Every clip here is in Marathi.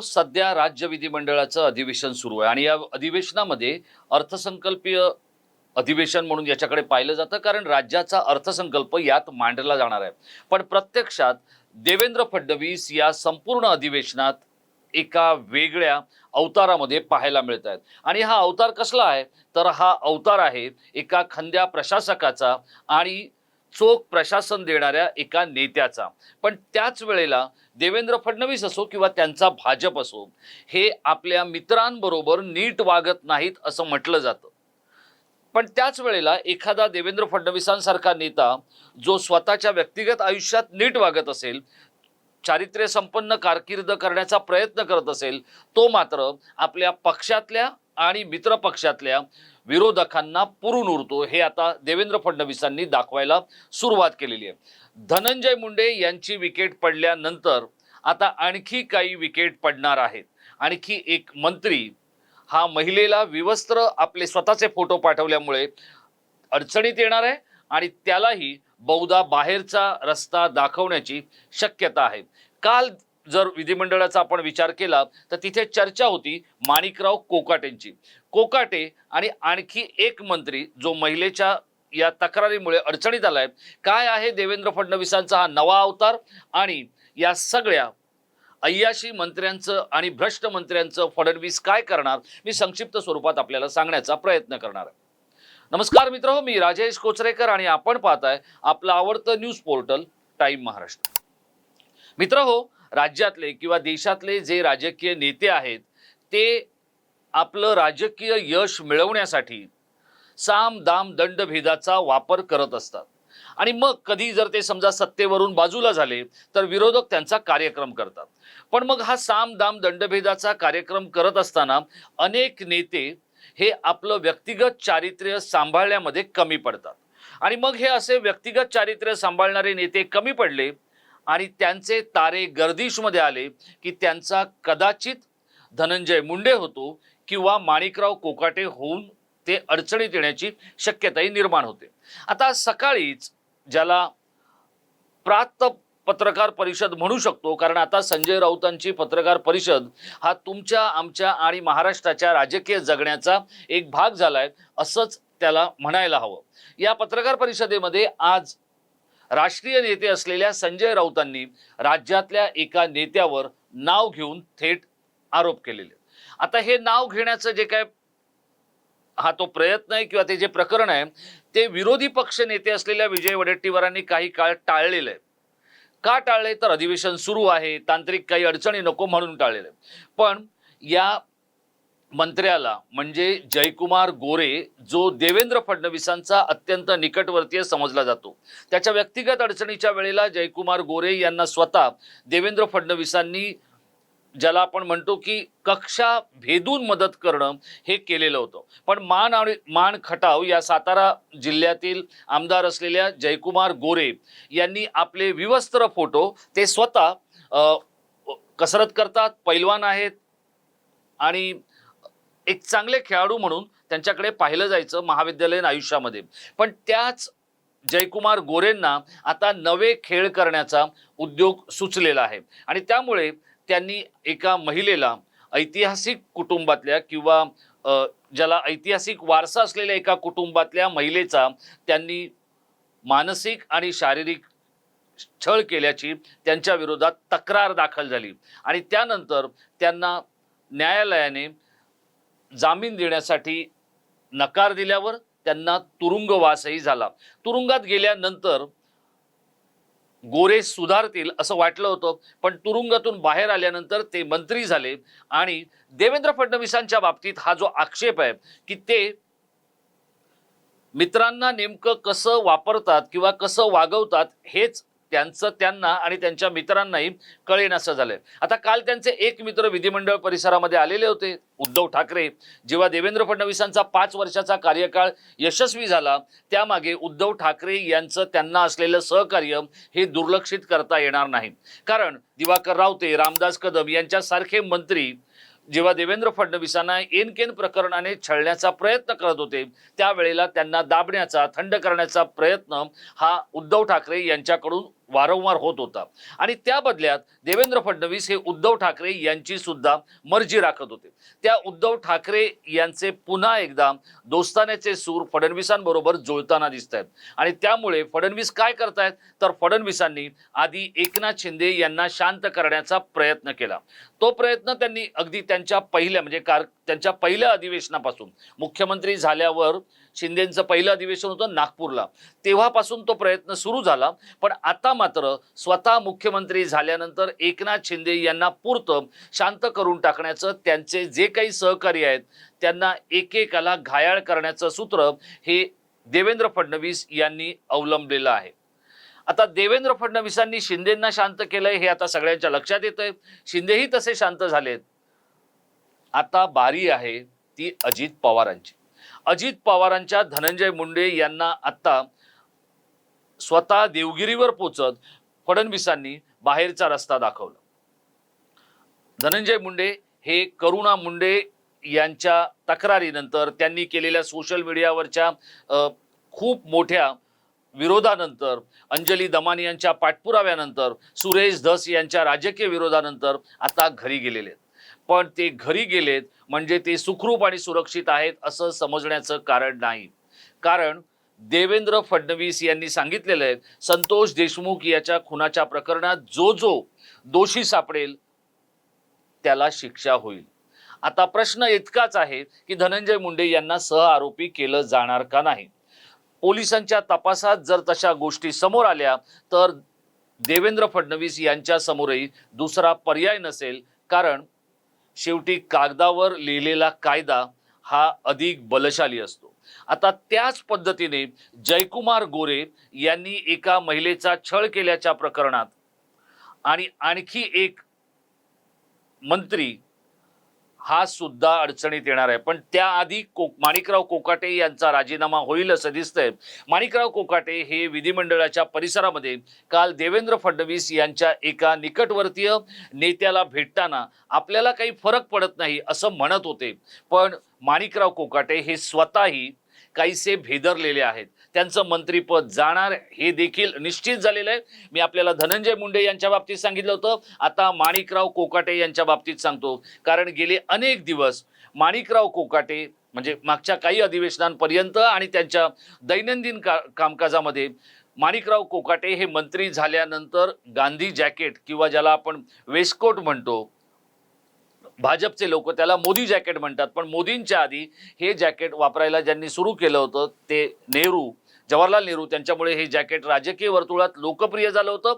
सध्या राज्य विधिमंडळाचं अधिवेशन सुरू आहे. आणि या अधिवेशनामध्ये अर्थसंकल्पीय अधिवेशन म्हणून याच्याकडे पाहिलं जातं कारण राज्याचा अर्थसंकल्प यात मांडला जाणार आहे. पण प्रत्यक्षात देवेंद्र फडणवीस या संपूर्ण अधिवेशनात एका वेगळ्या अवतारामध्ये पाहायला मिळत आहेत. आणि हा अवतार कसला आहे? तर हा अवतार आहे एका खंद्या प्रशासकाचा आणि चोख प्रशासन देणाऱ्या एका नेत्याचा. पण त्याच वेळेला देवेंद्र फडणवीस असो किंवा त्यांचा भाजप असो हे आपल्या मित्रांबरोबर नीट वागत नाहीत असं म्हटलं जातं. पण त्याच वेळेला एखादा देवेंद्र फडणवीसांसारखा नेता जो स्वतःच्या व्यक्तिगत आयुष्यात नीट वागत असेल चारित्र्य संपन्न कारकीर्द करण्याचा प्रयत्न करत असेल तो मात्र आपल्या पक्षातल्या आणि मित्र पक्षातल्या विरोधकांना पुरून उरतो हे आता देवेंद्र फडणवीसांनी दाखवायला सुरुवात केलेली आहे. धनंजय मुंडे यांची विकेट पडल्यानंतर आता आणखी काही विकेट पडणार आहेत. आणखी एक मंत्री हा महिलेला विवस्त्र आपले स्वतःचे फोटो पाठवल्यामुळे अडचणीत येणार आहे आणि त्यालाही बहुधा बाहेरचा रस्ता दाखवण्याची शक्यता आहे. काल जर विधिमंडळाचा आपण विचार केला तर तिथे चर्चा होती माणिकराव कोकाटेंची. कोकाटे आणि आणखी एक मंत्री जो महिलेच्या या तक्रारीमुळे अडचणीत आलाय. काय आहे देवेंद्र फडणवीसांचा हा नवा अवतार? आणि या सगळ्या अय्याशी मंत्र्यांचं आणि भ्रष्ट मंत्र्यांचं फडणवीस काय करणार? मी संक्षिप्त स्वरूपात आपल्याला सांगण्याचा प्रयत्न करणार आहे. नमस्कार मित्र हो मी राजेश कोचरेकर आणि आपण पाहताय आपलं आवडतं न्यूज पोर्टल टाइम महाराष्ट्र. मित्र हो राज्यातले किंवा देशातले जे राजकीय नेते आहेत ते आपलं राजकीय यश मिळवण्यासाठी साम दाम दंडभेदाचा वापर करत असतात. आणि मग कधी जर ते समजा सत्तेवरून बाजूला झाले तर विरोधक त्यांचा कार्यक्रम करतात. पण मग हा साम दाम दंडभेदाचा कार्यक्रम करत असताना अनेक नेते हे आपलं व्यक्तिगत चारित्र्य सांभाळण्यामध्ये कमी पडतात. आणि मग हे असे व्यक्तिगत चारित्र्य सांभाळणारे नेते कमी पडले आणि त्यांचे तारे गर्दीशमध्ये आले की त्यांचा कदाचित धनंजय मुंडे होतो किंवा माणिकराव कोकाटे होऊन ते अडचणीत येण्याची शक्यताही निर्माण होते. आता सकाळीच ज्याला प्रात पत्रकार परिषद म्हणू शकतो कारण आता संजय राऊतांची पत्रकार परिषद हा तुमच्या आमच्या आणि महाराष्ट्राच्या राजकीय जगण्याचा एक भाग झालाय असंच त्याला म्हणायला हवं. या पत्रकार परिषदेमध्ये आज राष्ट्रीय नेते असलेल्या संजय राऊतांनी राज्यातल्या एका नेत्यावर नाव घेऊन थेट आरोप केलेले. आता हे नाव घेण्याचं जे काय हा तो प्रयत्न आहे किंवा ते जे प्रकरण आहे ते विरोधी पक्ष नेते असलेल्या विजय वडेट्टीवारांनी काही काळ टाळलेलं आहे. का टाळले तर अधिवेशन सुरू आहे तांत्रिक काही अडचणी नको म्हणून टाळलेलं आहे. पण या मंत्र्याला म्हणजे जयकुमार गोरे जो देवेंद्र फडणवीसांचा अत्यंत निकटवर्तीय समजला जातो. त्याच्या व्यक्तिगत अडचणीच्या वेळेला जयकुमार गोरे यांना स्वतः देवेंद्र फडणवीसांनी ज्याला आपण म्हणतो की कक्षा भेदून मदत करणं हे केलेलं होतं. पण मान आणि मान खटाव या सातारा जिल्ह्यातील आमदार असलेल्या जयकुमार गोरे यांनी आपले विवस्त्र फोटो ते स्वतः कसरत करतात पैलवान आहेत आणि एक चांगले खेळाडू म्हणून त्यांच्याकडे पाहिलं जायचं महाविद्यालयीन आयुष्यामध्ये. पण त्याच जयकुमार गोरेंना आता नवे खेळ करण्याचा उद्योग सुचलेला आहे. आणि त्यामुळे त्यांनी एका महिलेला ऐतिहासिक कुटुंबातल्या किंवा ज्याला ऐतिहासिक वारसा असलेल्या एका कुटुंबातल्या महिलेचा त्यांनी मानसिक आणि शारीरिक छळ केल्याची त्यांच्या विरोधात तक्रार दाखल झाली. आणि त्यानंतर त्यांना न्यायालयाने जामीन देण्यासाठी नकार दिल्यावर त्यांना तुरुंगवासही झाला. तुरुंगात गेल्यानंतर गोरे सुधारतील असं वाटलं होतं. पण तुरुंगातून बाहेर आल्यानंतर ते मंत्री झाले आणि देवेंद्र फडणवीसांच्या बाबतीत हा जो आक्षेप आहे की ते मित्रांना नेमकं कसं वापरतात किंवा कसं वागवतात हेच त्यांचं त्यांना आणि त्यांच्या मित्रांनाही कळेनासं झालंय. आता काल त्यांचे एक मित्र विधिमंडळ परिसरामध्ये आलेले होते उद्धव ठाकरे. जेव्हा देवेंद्र फडणवीसांचा पाच वर्षाचा कार्यकाळ यशस्वी झाला त्यामागे उद्धव ठाकरे यांचं त्यांना असलेलं सहकार्य हे दुर्लक्षित करता येणार नाही. कारण दिवाकर रावते रामदास कदम यांच्यासारखे मंत्री जेव्हा देवेंद्र फडणवीसांना एनकेन प्रकरणाने छळण्याचा प्रयत्न करत होते त्यावेळेला त्यांना दाबण्याचा थंड करण्याचा प्रयत्न हा उद्धव ठाकरे यांच्याकडून वारंवार होत होता. आणि त्या बदल्यात देवेंद्र फडणवीस हे उद्धव ठाकरे यांची सुद्धा मर्जी राखत होते. त्या उद्धव ठाकरे यांचे पुन्हा एकदा दोस्तान्याचे सूर फडणवीसांबरोबर जुळताना दिसत आहेत आणि त्यामुळे फडणवीस काय करतायत? तर फडणवीसांनी आधी एकनाथ शिंदे यांना शांत करण्याचा प्रयत्न केला. तो प्रयत्न त्यांनी अगदी त्यांच्या पहिल्या म्हणजे कार त्यांच्या पहिल्या अधिवेशनापासून मुख्यमंत्री झाल्यावर शिंदेचं पहिलं अधिवेशन होतं नागपूरला. तेव्हापासून तो प्रयत्न सुरू झाला पण आता मात्र स्वतः मुख्यमंत्री झाल्यानंतर एकनाथ शिंदे यांना पुरतं शांत करून टाकण्याचं त्यांचे जे काही सहकारी आहेत त्यांना एकेकाला घायाळ करण्याचं सूत्र हे देवेंद्र फडणवीस यांनी अवलंबलेलं आहे. आता देवेंद्र फडणवीसांनी शिंदेंना शांत केलंय हे आता सगळ्यांच्या लक्षात येतंय. शिंदेही तसे शांत झालेत. आता बारी आहे ती अजित पवारांची. अजित पवारांच्या धनंजय मुंडे यांना आता स्वतः देवगिरीवर पोचत फडणवीसांनी बाहेरचा रस्ता दाखवला. धनंजय मुंडे हे करुणा मुंडे यांच्या तक्रारीनंतर त्यांनी केलेल्या सोशल मीडियावरच्या खूप मोठ्या विरोधानंतर अंजली दमानी यांच्या पाठपुराव्यानंतर सुरेश धस यांच्या राजकीय विरोधानंतर आता घरी गेलेले आहेत. पण ते घरी गेलेत म्हणजे ते सुखरूप आणि सुरक्षित आहेत असं समजण्याचं कारण नाही. कारण देवेंद्र फडणवीस यांनी सांगितलेलं आहे संतोष देशमुख याच्या खुनाच्या प्रकरणात जो जो दोषी सापडेल त्याला शिक्षा होईल. आता प्रश्न इतकाच आहे की धनंजय मुंडे यांना सह आरोपी केलं जाणार का नाही? पोलिसांच्या तपासात जर तशा गोष्टी समोर आल्या तर देवेंद्र फडणवीस यांच्या समोरही दुसरा पर्याय नसेल. कारण शेवटी कागदावर लिहिलेला कायदा हा अधिक बलशाली असतो. आता त्याच पद्धतीने जयकुमार गोरे यांनी एका महिलेचा छळ केल्याच्या प्रकरणात आणि आणखी एक मंत्री हा सुद्धा अडचणीत येणार आहे. पण त्याआधी को माणिकराव कोकाटे यांचा राजीनामा होईल असं दिसतंय. माणिकराव कोकाटे हे विधिमंडळाच्या परिसरामध्ये काल देवेंद्र फडणवीस यांच्या एका निकटवर्तीय नेत्याला भेटताना आपल्याला काही फरक पडत नाही असं म्हणत होते. पण माणिकराव कोकाटे हे स्वतःही काहीसे भेदरलेले आहेत. त्यांचं मंत्रीपद जाणार हे देखील निश्चित झालेलं आहे. मी आपल्याला धनंजय मुंडे यांच्या बाबतीत सांगितलं होतं. आता माणिकराव कोकाटे यांच्या बाबतीत सांगतो. कारण गेले अनेक दिवस माणिकराव कोकाटे म्हणजे मागच्या काही अधिवेशनांपर्यंत आणि त्यांच्या दैनंदिन का कामकाजामध्ये माणिकराव कोकाटे हे मंत्री झाल्यानंतर गांधी जॅकेट किंवा ज्याला आपण वेस्टकोट म्हणतो भाजपचे लोक त्याला मोदी जॅकेट म्हणतात. पण मोदींच्या आधी हे जॅकेट वापरायला ज्यांनी सुरू केलं होतं ते नेहरू जवाहरलाल नेहरू त्यांच्यामुळे हे जॅकेट राजकीय वर्तुळात लोकप्रिय झालं होतं.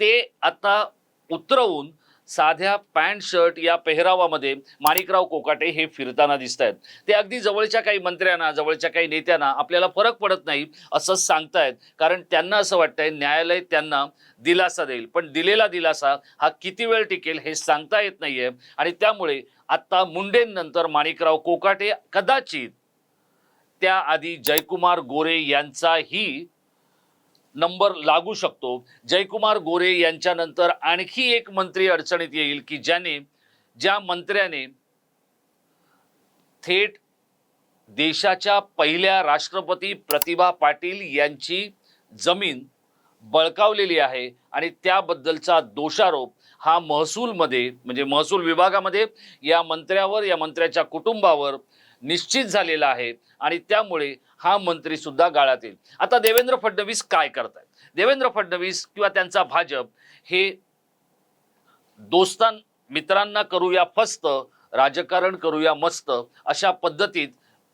ते आता उतरवून साध्या पॅन्ट शर्ट या पेहरावामध्ये माणिकराव कोकाटे हे फिरताना दिसत आहेत ते अगदी जवळच्या काही मंत्र्यांना जवळच्या काही नेत्यांना आपल्याला फरक पडत नाही असं सांगतायत. कारण त्यांना असं वाटतंय न्यायालय त्यांना दिलासा देईल. पण दिलेला दिलासा हा किती वेळ टिकेल हे सांगता येत नाहीये. आणि त्यामुळे आत्ता मुंडेंनंतर माणिकराव कोकाटे कदाचित त्याआधी जयकुमार गोरे यांचाही नंबर लागू शकतो. जयकुमार गोरे यांच्यानंतर आणखी एक मंत्री अडचणीत येईल की ज्याने ज्या मंत्र्याने थेट देशाच्या पहिल्या राष्ट्रपती प्रतिभा पाटील यांची जमीन बळकावलेली आहे आणि त्याबद्दलचा दोषारोप हा महसूलमध्ये म्हणजे महसूल विभागामध्ये या मंत्र्यावर या मंत्र्याच्या कुटुंबावर निश्चित झालेला आहे आणि त्यामुळे हा मंत्री सुद्धा गाळात येईल. आता देवेंद्र फडणवीस काय करतायत? देवेंद्र फडणवीस किंवा त्यांचा भाजप हे दोस्तां मित्रांना करूया फस्त राजकारण करूया मस्त अशा पद्धतीत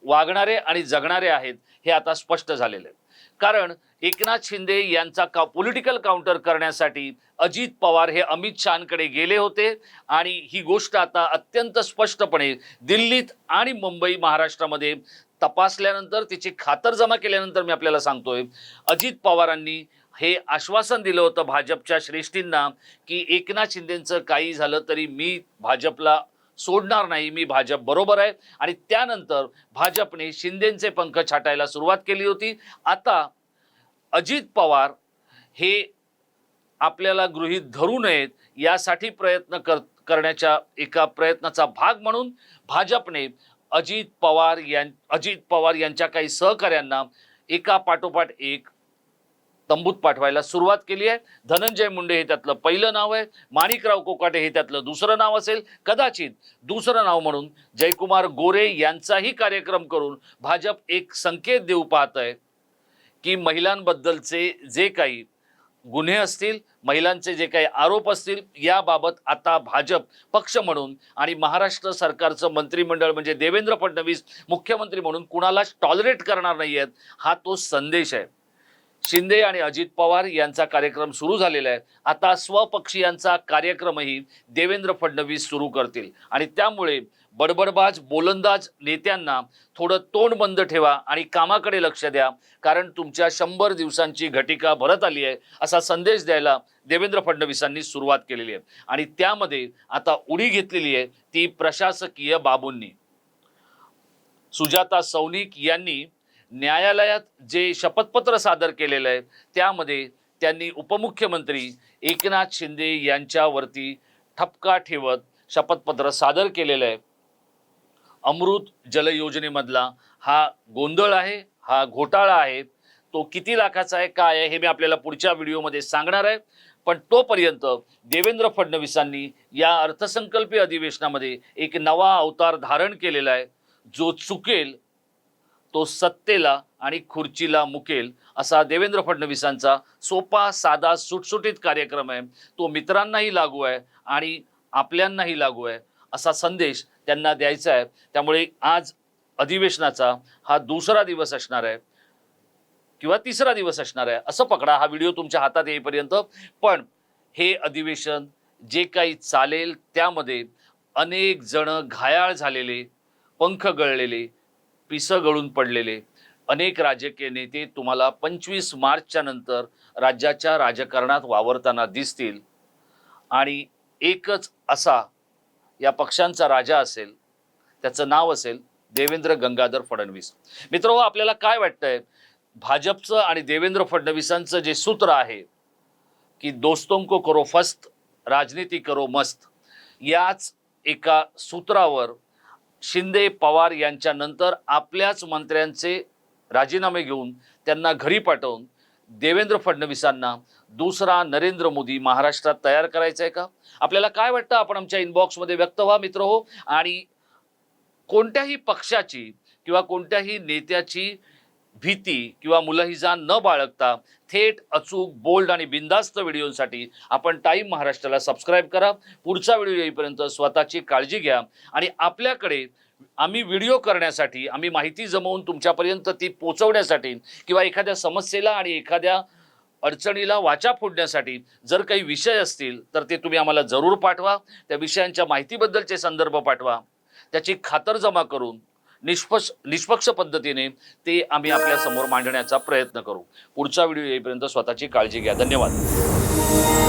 वागणारे आणि जगणारे आहेत हे आता स्पष्ट झालेले आहे कारण एकनाथ शिंदे यांचा का पॉलिटिकल काउंटर करण्यासाठी अजित पवार हे अमित शहाकडे गेले होते. आणि ही गोष्ट आता अत्यंत स्पष्टपणे दिल्लीत आणि मुंबई महाराष्ट्रामध्ये तपासल्यानंतर तिची खातरजमा केल्यानंतर मी आपल्याला सांगतोय अजित पवारांनी हे आश्वासन दिलं होतं भाजपच्या श्रेष्ठींना की एकनाथ शिंदेंचं काही झालं तरी मी भाजपला सोडणार नाही मी भाजप बरोबर आहे. आणि त्यानंतर भाजपने शिंदेचे पंख छाटायला सुरुवात केली होती. आता अजित पवार हे आपल्याला गृहीत धरू नयेत यासाठी प्रयत्न कर करण्याच्या एका प्रयत्नाचा भाग म्हणून भाजपने अजित पवार यां अजित पवार यांच्या काही सहकाऱ्यांना एका पाठोपाठ एक तंबूत पाठवायला सुरुवात केली आहे. धनंजय मुंडे हे त्यातलं पहिलं नाव आहे. माणिकराव कोकाटे हे त्यातलं दुसरं नाव असेल. कदाचित दुसरं नाव म्हणून जयकुमार गोरे यांचाही कार्यक्रम करून भाजप एक संकेत देऊ पाहत आहे की महिलांबद्दलचे जे काही गुन्हे असतील महिलांचे जे काही आरोप असतील याबाबत आता भाजप पक्ष म्हणून आणि महाराष्ट्र सरकारचं मंत्रिमंडळ म्हणजे देवेंद्र फडणवीस मुख्यमंत्री म्हणून कुणालाच टॉलरेट करणार नाही आहेत हा तो संदेश आहे. शिंदे आणि अजित पवार यांचा कार्यक्रम सुरू झालेला आहे. आता स्वपक्षीयांचा कार्यक्रमही देवेंद्र फडणवीस सुरू करतील. आणि त्यामुळे बडबडबाज बोलंदाज नेत्यांना थोडं तोंड बंद ठेवा आणि कामाकडे लक्ष द्या. कारण तुमच्या शंभर दिवसांची घटिका भरत आली आहे असा संदेश द्यायला देवेंद्र फडणवीसांनी सुरुवात केलेली आहे. आणि त्यामध्ये आता उडी घेतलेली आहे ती प्रशासकीय बाबूंनी. सुजाता सौनिक यांनी न्यायालयात जे शपथपत्र सादर केलेलं आहे त्यामध्ये त्यांनी उपमुख्यमंत्री एकनाथ शिंदे यांच्यावरती ठपका ठेवत शपथपत्र सादर केलेलं आहे. अमृत जल योजनेमधला हा गोंधळ आहे हा घोटाळा आहे तो किती लाखाचा आहे काय आहे हे मी आपल्याला पुढच्या व्हिडिओमध्ये सांगणार आहे. पण तोपर्यंत देवेंद्र फडणवीसांनी या अर्थसंकल्पीय अधिवेशनामध्ये एक नवा अवतार धारण केलेला आहे जो चुकेल तो सत्तेला आणि खुर्चीला मुकेल असा देवेंद्र फडणवीसांचा सोपा साधा सुटसुटीत कार्यक्रम आहे. तो मित्रांनाही लागू आहे आणि आपल्यांनाही लागू आहे असा संदेश त्यांना द्यायचा आहे. त्यामुळे आज अधिवेशनाचा हा दुसरा दिवस असणार आहे किंवा तिसरा दिवस असणार आहे असं पकडा. हा व्हिडिओ तुमच्या हातात येईपर्यंत. पण हे अधिवेशन जे काही चालेल त्यामध्ये अनेक जण घायाळ झालेले पंख गळलेले पिसं गळून पडलेले. अनेक राजकीय नेते तुम्हाला पंचवीस मार्चच्या नंतर राज्याच्या राजकारणात वावरताना दिसतील. आणि एकच असा या पक्षांचा राजा असेल त्याचं नाव असेल देवेंद्र गंगाधर फडणवीस. मित्र आपल्याला काय वाटतंय? भाजपचं आणि देवेंद्र फडणवीसांचं जे सूत्र आहे की दोस्तों को करो फस्त राजनीती करो मस्त याच एका सूत्रावर शिंदे पवार यांच्यानंतर आपल्याच मंत्र्यांचे राजीनामे घेऊन त्यांना घरी पाठवून देवेंद्र फडणवीसांना दुसरा नरेंद्र मोदी महाराष्ट्रात तयार करायचा आहे का? आपल्याला काय वाटतं? आपण आमच्या इनबॉक्समध्ये व्यक्त व्हा मित्र हो. आणि कोणत्याही पक्षाची किंवा कोणत्याही नेत्याची भीती किंवा मुलहिजा न बाळगता थेट अचूक बोल्ड आणि बिंदास्त व्हिडिओसाठी आपण टाईम महाराष्ट्राला सबस्क्राईब करा. पुढचा व्हिडिओ येईपर्यंत स्वतःची काळजी घ्या आणि आपल्याकडे आम्ही व्हिडिओ करण्यासाठी आम्ही माहिती जमवून तुमच्यापर्यंत ती पोचवण्यासाठी किंवा एखाद्या समस्येला आणि एखाद्या अडचणीला वाचा फोडण्यासाठी जर काही विषय असतील तर ते तुम्ही आम्हाला जरूर पाठवा. त्या विषयांच्या माहितीबद्दलचे संदर्भ पाठवा. त्याची खातरजमा करून निष्पक्ष निष्पक्ष पद्धतीने ते आम्ही आपल्यासमोर मांडण्याचा प्रयत्न करू. पुढचा व्हिडिओ येईपर्यंत स्वतःची काळजी घ्या. धन्यवाद.